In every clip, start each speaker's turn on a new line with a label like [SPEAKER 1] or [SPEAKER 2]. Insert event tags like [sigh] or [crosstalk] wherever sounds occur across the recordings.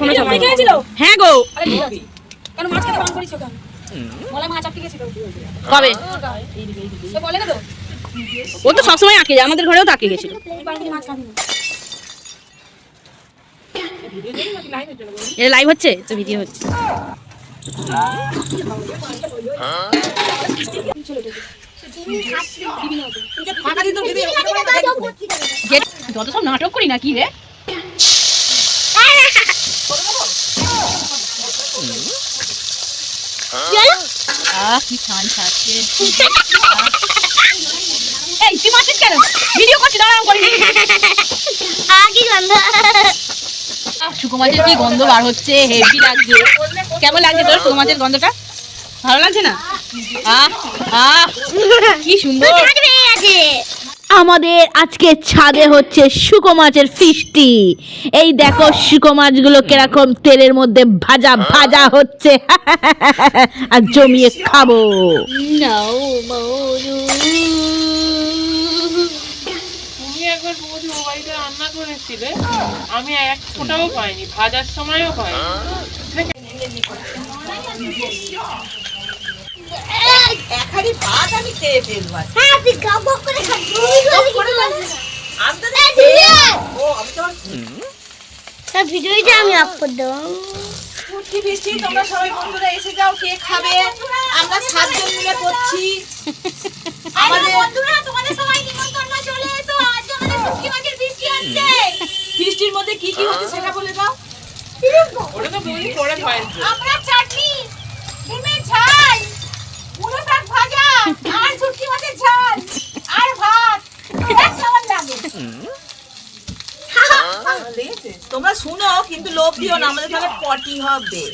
[SPEAKER 1] কোনো সব নেই হ্যাঁ গো।
[SPEAKER 2] কেন মাছ খেতে বারণ করিস কেন বলে মাছ আটকে গেছিল।
[SPEAKER 1] কবে?
[SPEAKER 2] সে বলে না তো?
[SPEAKER 1] ও তো সবসময় আঁকে যায় আমাদের ঘরেও তো তাকে গেছিল। এটা লাইভ হচ্ছে? তো ভিডিও হচ্ছে। যত সব নাটক করি না কি রে? আহ কি ছান ছাড়ছে এই তুই মাছিস কেন? ভিডিও করছি দাঁড়াও করি। শুকো মাছের কি গন্ধ বার হচ্ছে? হেভি লাগছে। কেমন লাগছে তোর শুকো মাছের গন্ধটা? ভালো লাগছে না? আহ আহ কি সুন্দর। আমাদের আজকে ছাদে হচ্ছে শুকো মাছের ফিস্টি। এই দেখো শুকো মাছগুলো কীরকম তেলের মধ্যে ভাজা ভাজা হচ্ছে। [laughs] আর জমিয়ে খাব।
[SPEAKER 3] রান্না করেছিলে আমি এক ফোঁটাও পাইনি ভাজার সময়ও পাইনি
[SPEAKER 4] এখানে ভাত আমি খেয়ে ফেলব আজকে। আমি তো ও আমি তো
[SPEAKER 5] ভিডিওটা আমি আপ করে দেবো।
[SPEAKER 4] ফুটকি বৃষ্টি তোমরা সবাই বন্ধুরা এসে যাও কে খাবে? আমরা সাতজন মিলে করছি। আমাদের
[SPEAKER 5] তোমাদের সবাই নিমন্ত্রণ চলে এসো। আজ আমাদের শুটকি মাছের বৃষ্টি হচ্ছে
[SPEAKER 4] বৃষ্টির মধ্যে কি কি হচ্ছে সেটা বলে দাও।
[SPEAKER 3] ওটা তো বৌদি করে হয়েছে
[SPEAKER 5] আমরা চাটনি ডিমের ঝাল মুলো শাক ভাজা আর শুটকি মাছের ঝাল আর ভাত এক কেমন লাগে
[SPEAKER 4] লেগেছে? তোমরা শুনো কিন্তু লোভ দিও না আমাদের তাহলে পটি হবে।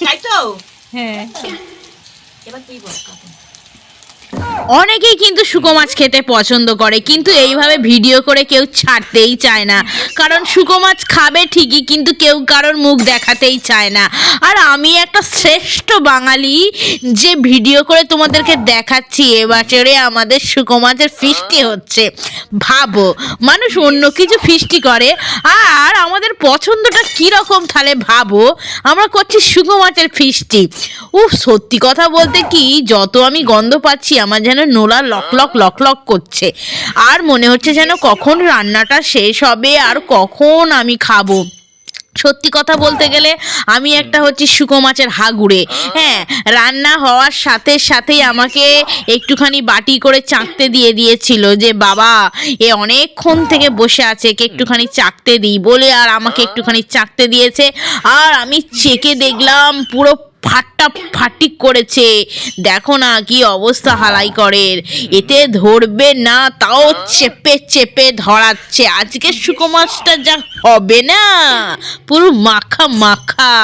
[SPEAKER 4] তাই তো?
[SPEAKER 1] হ্যাঁ।
[SPEAKER 4] এবার তুই বল।
[SPEAKER 1] অনেকেই কিন্তু শুকো মাছ খেতে পছন্দ করে, কিন্তু এইভাবে ভিডিও করে কেউ ছাড়তেই চায় না। কারণ শুকো মাছ খাবে ঠিকই, কিন্তু কেউ কারোর মুখ দেখাতেই চায় না। আর আমি একটা শ্রেষ্ঠ বাঙালি যে ভিডিও করে তোমাদেরকে দেখাচ্ছি এবছরে আমাদের শুকো মাছের ফিস্টি হচ্ছে। ভাবো, মানুষ অন্য কিছু ফিস্টি করে, আর আমাদের পছন্দটা কীরকম তাহলে ভাবো, আমরা করছি শুকো মাছের ফিস্টি। উফ, সত্যি কথা বলতে কি, যত আমি গন্ধ পাচ্ছি, আমার যেন নোলা লক লক লক লক করছে। আর মনে হচ্ছে যেন কখন রান্নাটা শেষ হবে আর কখন আমি খাব। সত্যি কথা বলতে গেলে আমি একটা হচ্ছে শুকো মাছের হাগুড়ে। হ্যাঁ রান্না হওয়ার সাথে সাথেই আমাকে একটুখানি বাটি করে চাকতে দিয়ে দিয়েছিল যে, বাবা, এ অনেকক্ষণ থেকে বসে আছে, একে একটুখানি চাকতে দিই। বলে আর আমাকে একটুখানি চাকতে দিয়েছে। আর আমি চেকে দেখলাম পুরো ফাটটা ফাটিক করেছে। দেখো না কি অবস্থা হালাই করের। এতে ধরবে না তাও চেপে চেপে ধরাচ্ছে। আজকে শুকো মাছটা যা হবে না পুরো মাখা মাখা।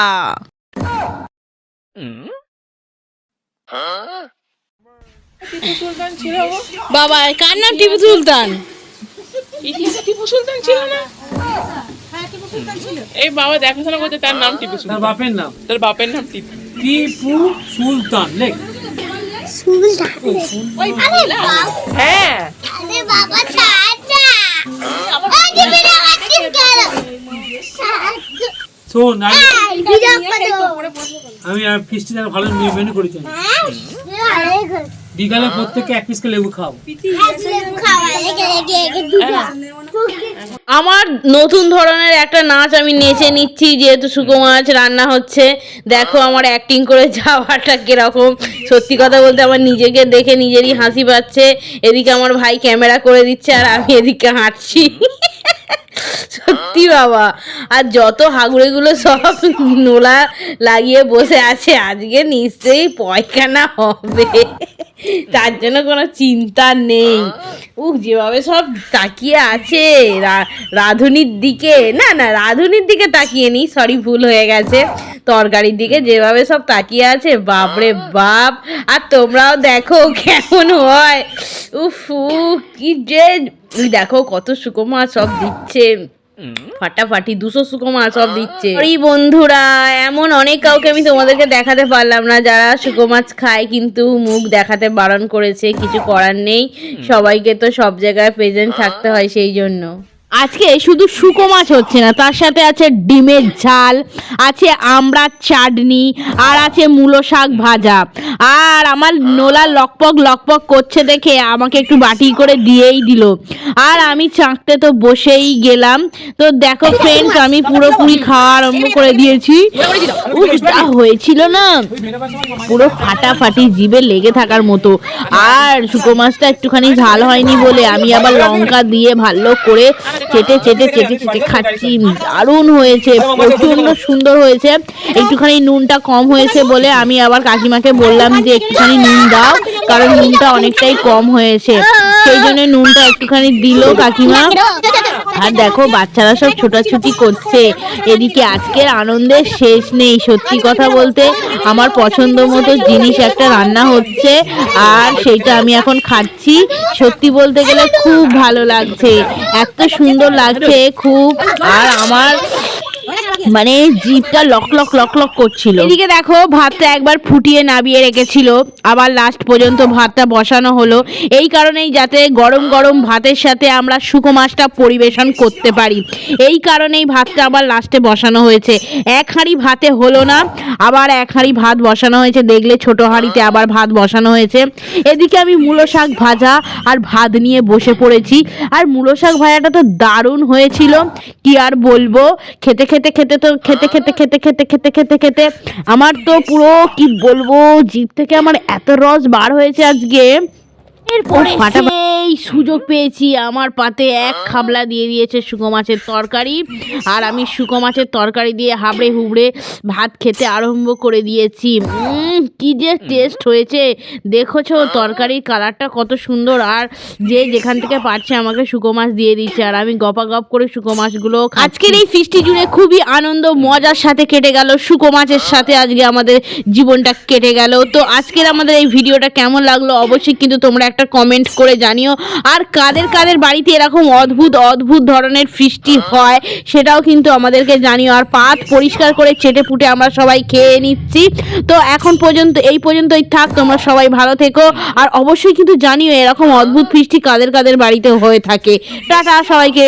[SPEAKER 1] বাবা কার নাম টিপু সুলতান?
[SPEAKER 3] টিপু সুলতান ছিল না? এই বাবা দেখাশোনা করতে তার নাম টিপু
[SPEAKER 6] তার
[SPEAKER 3] সুলতান
[SPEAKER 6] বাপের নাম।
[SPEAKER 3] তার বাপের নাম টিপু।
[SPEAKER 6] টিপু সুলতান লেখ।
[SPEAKER 3] হ্যাঁ।
[SPEAKER 6] শোন আমি আর ফিস্টি যেন ভালো মেনু করেছি বিকালে প্রত্যেককে এক পিস করে লেবু খাও
[SPEAKER 1] আমার নতুন ধরনের একটা নাচ আমি নেচে নিচ্ছি, যেহেতু শুকো মাছ রান্না হচ্ছে। দেখো আমার অ্যাক্টিং করে যাওয়াটা কীরকম। সত্যি কথা বলতে আমার নিজেকে দেখে নিজেরই হাসি পাচ্ছে। এদিকে আমার ভাই ক্যামেরা করে দিচ্ছে আর আমি এদিকে হাঁটছি। সত্যি বাবা। আর যত হাগুড়েগুলো সব নোলা লাগিয়ে বসে আছে, আজকে নিশ্চয়ই পয়খানা হবে। তার জন্য কোনো চিন্তা নেই। উহ, যেভাবে সব তাকিয়ে আছে রাধুনির দিকে, না না, রাধুনির দিকে তাকিয়ে নি সরি ভুল হয়ে গেছে। তরকারির দিকে যেভাবে সব তাকিয়ে আছে, বাপরে বাপ। আর তোমরাও দেখো কেমন হয়। উফ কি যে, দেখো কত শুকো মাছ সব দিচ্ছে। ফাটাফাটি দুশো সুকুমার মাছ সব দিচ্ছে। এই বন্ধুরা এমন অনেক কাউকে আমি তোমাদেরকে দেখাতে পারলাম না যারা শুকো মাছ খায় কিন্তু মুখ দেখাতে বারণ করেছে কিছু করার নেই। সবাইকে তো সব জায়গায় প্রেজেন্ট থাকতে হয় সেই জন্য। আজকে শুধু শুকো মাছ হচ্ছে না, তার সাথে আছে ডিমের ঝাল, আছে আমড়ার চাটনি, আর আছে মূলো শাক ভাজা। আর আমার নোলা লকপক লকপক করছে দেখে আমাকে একটু বাটি করে দিয়েই দিল। আর আমি চাঁকতে তো বসেই গেলাম। তো দেখো ফ্রেন্ডস আমি পুরোপুরি খাওয়া আরম্ভ করে দিয়েছি। যা হয়েছিল না, পুরো ফাটাফাটি জিভে লেগে থাকার মতো। আর শুকো মাছটা একটুখানি ঝাল হয়নি বলে আমি আবার লঙ্কা দিয়ে ভালো করে চেটে চেটে চেটে চেটে খাচ্ছি। দারুণ হয়েছে প্রচণ্ড সুন্দর হয়েছে। একটুখানি নুনটা কম হয়েছে বলে আমি আবার কাকিমাকে বললাম যে একটুখানি নুন দাও কারণ নুনটা অনেকটাই কম হয়েছে। সেই জন্য নুনটা একটুখানি দিল কাকিমা। আর দেখো, বাচ্চারা সব ছোটাছুটি করছে। এদিকে আজকের আনন্দের শেষ নেই, সত্যি কথা বলতে। আমার পছন্দ মতো জিনিস একটা রান্না হচ্ছে, আর সেইটা আমি এখন খাচ্ছি। সত্যি বলতে গেলে খুব ভালো লাগছে। এত সুন্দর লাগছে, খুব। আর আমার মানে জিভটা লক লক লক লক করছিল। এদিকে দেখো ভাতটা একবার ফুটিয়ে নাবিয়ে রেখেছিল। আবার লাস্ট পর্যন্ত ভাতটা বসানো হলো। এই কারণেই যাতে গরম গরম ভাতের সাথে আমরা শুকো মাছটা পরিবেশন করতে পারি। এই কারণেই ভাতটা আবার লাস্টে বসানো হয়েছে। এক হাঁড়ি ভাতে হলো না আবার এক হাঁড়ি ভাত বসানো হয়েছে। দেখলে ছোট হাঁড়িতে আবার ভাত বসানো হয়েছে। এদিকে আমি মূলো শাক ভাজা আর ভাত নিয়ে বসে পড়েছি। আর মূলো শাক ভাজাটা তো দারুণ হয়েছিল। কি আর বলব? খেতে খেতে খেতে তো খেতে খেতে খেতে খেতে খেতে খেতে খেতে আমার তো পুরো কি বলব জিভ থেকে আমার এত রস বার হয়েছে আজকে। এরপরে এই সুযোগ পেয়েছি আমার পাতে এক খাবলা দিয়ে দিয়েছে শুকো মাছের তরকারি। আর আমি শুকো মাছের তরকারি দিয়ে হাবড়ে হুবড়ে ভাত খেতে আরম্ভ করে দিয়েছি। কি যে টেস্ট হয়েছে। দেখেছ তরকারির কালারটা কত সুন্দর। আর যে যেখান থেকে পারছে আমাকে শুকো মাছ দিয়ে দিচ্ছে। আর আমি গপা গপ করে শুকো মাছগুলো আজকের এই ফিস্টি জুড়ে খুবই আনন্দ মজার সাথে কেটে গেল। শুকো মাছের সাথে আজকে আমাদের জীবনটা কেটে গেল। তো আজকের আমাদের এই ভিডিওটা কেমন লাগল অবশ্যই কিন্তু তোমরা একটা কমেন্ট করে জানিও। আর কাদের কাদের বাড়িতে এরকম অদ্ভুত অদ্ভুত ধরনের ফিস্টি হয় সেটাও কিন্তু আমাদেরকে জানিও। আর পাত পরিষ্কার করে চেটে পুটে আমরা সবাই খেয়ে নিচ্ছি। তো এখন পর্যন্ত, এই পর্যন্তই থাক, তোমরা সবাই ভালো থেকো। আর অবশ্যই কিন্তু জানিও, এরকম অদ্ভুত ফিস্টি কাদের কাদের বাড়িতে হয়ে থাকে। টাটা সবাইকে।